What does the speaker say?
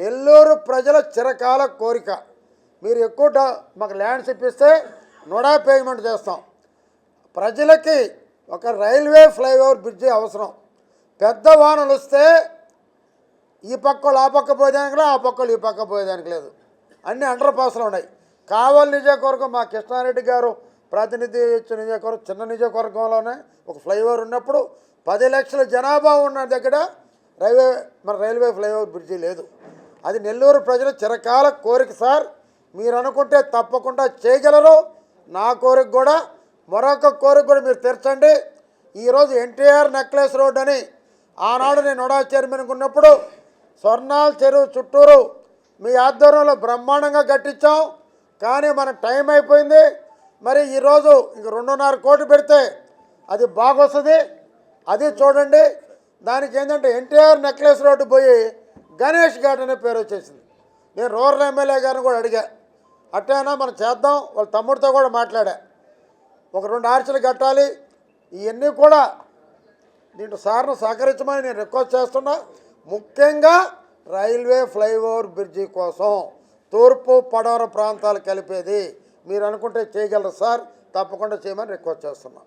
నెల్లూరు ప్రజల చిరకాల కోరిక. మీరు ఎక్కువ మాకు ల్యాండ్స్ ఇప్పిస్తే నొడా పేమెంట్ చేస్తాం. ప్రజలకి ఒక రైల్వే ఫ్లైఓవర్ బ్రిడ్జి అవసరం. పెద్ద వానలు వస్తే ఈ పక్కలు ఆ పక్క పోయేదానికి లేదు ఆ పక్కలు ఈ పక్క పోయేదానికి లేదు. అన్ని అండర్ పాస్లు ఉన్నాయి. కావాలి నియోజకవర్గం మా కృష్ణారెడ్డి గారు ప్రాతినిధ్యం ఇచ్చిన నియోజకవర్గం చిన్న నియోజకవర్గంలోనే ఒక ఫ్లైఓవర్ ఉన్నప్పుడు పది లక్షల జనాభా ఉన్న దగ్గర రైల్వే మన రైల్వే ఫ్లైఓవర్ బ్రిడ్జి లేదు. అది నెల్లూరు ప్రజల చిరకాల కోరిక సార్. మీరు అనుకుంటే తప్పకుండా చేయగలరు. నా కోరిక కూడా మరొక కోరిక కూడా మీరు తీర్చండి. ఈరోజు ఎన్టీఆర్ నెక్లెస్ రోడ్ అని ఆనాడు నేను నొడా చైర్మన్గా ఉన్నప్పుడు స్వర్ణాల చెరువు చుట్టూరు మీ ఆధ్వర్యంలో బ్రహ్మాండంగా కట్టించాం. కానీ మన టైం అయిపోయింది. మరి ఈరోజు ఇంక రెండున్నర కోట్లు పెడితే అది బాగొస్తుంది. అది చూడండి. దానికి ఏంటంటే ఎన్టీఆర్ నెక్లెస్ రోడ్డు పోయి గణేష్ ఘాట్ అనే పేరు వచ్చేసింది. నేను రూరల్ ఎమ్మెల్యే గారిని కూడా అడిగా అట్టైనా మనం చేద్దాం. వాళ్ళ తమ్ముడితో కూడా మాట్లాడా. ఒక రెండు ఆర్చలు కట్టాలి. ఇవన్నీ కూడా దీంట్లో సార్ను సహకరించమని నేను రిక్వెస్ట్ చేస్తున్నా. ముఖ్యంగా రైల్వే ఫ్లైఓవర్ బ్రిడ్జి కోసం తూర్పు పడవర ప్రాంతాలు కలిపేది. మీరు అనుకుంటే చేయగలరు సార్. తప్పకుండా చేయమని రిక్వెస్ట్ చేస్తున్నా.